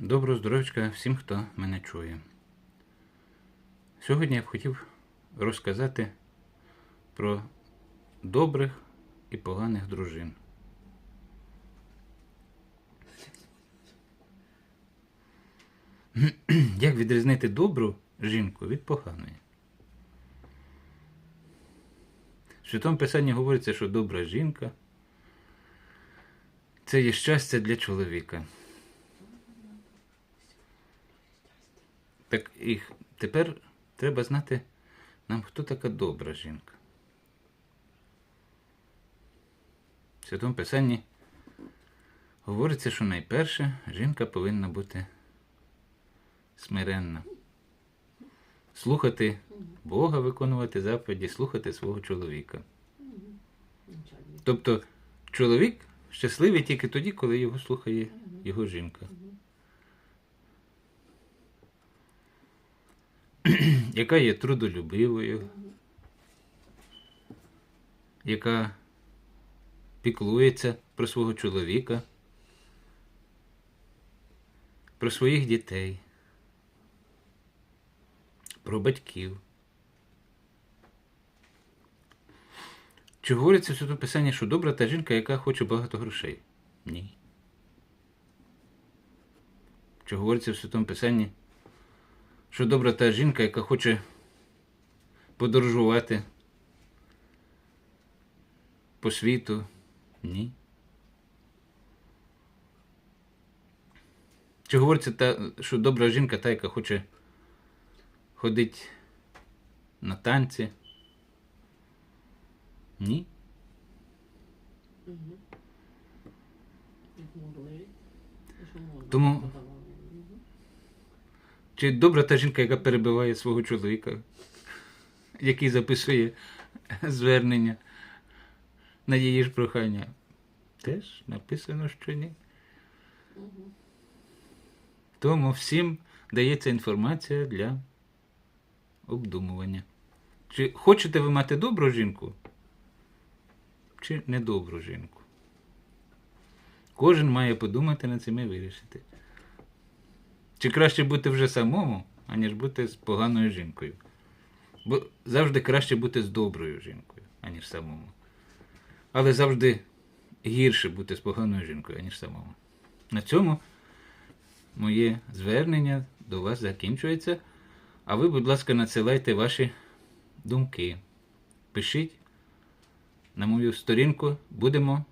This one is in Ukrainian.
Доброго здоров'ячка всім, хто мене чує. Сьогодні я б хотів розказати про добрих і поганих дружин. Як відрізнити добру жінку від поганої? В Святому Писанні говориться, що добра жінка це є щастя для чоловіка. Так і тепер треба знати нам, хто така добра жінка. В Святому Писанні говориться, що найперше жінка повинна бути смиренна. Слухати Бога, виконувати заповіді, слухати свого чоловіка. Тобто чоловік щасливий тільки тоді, коли його слухає його жінка. яка є трудолюбивою, яка піклується про свого чоловіка, про своїх дітей, про батьків. Чи говориться в Святому Писанні, що добра та жінка, яка хоче багато грошей? Ні. Чи говориться в Святому Писанні, що добра та жінка, яка хоче подорожувати по світу? Ні. Чи говориться, та, що добра жінка та, яка хоче ходити на танці? Ні. Тому- Чи добра та жінка, яка перебиває свого чоловіка, який записує звернення на її ж прохання? Теж написано, що ні. Тому всім дається інформація для обдумування. Чи хочете ви мати добру жінку? Чи недобру жінку? Кожен має подумати над цим і вирішити. Чи краще бути вже самому, аніж бути з поганою жінкою? Бо завжди краще бути з доброю жінкою, аніж самому. Але завжди гірше бути з поганою жінкою, аніж самому. На цьому моє звернення до вас закінчується. А ви, будь ласка, надсилайте ваші думки. Пишіть на мою сторінку, будемо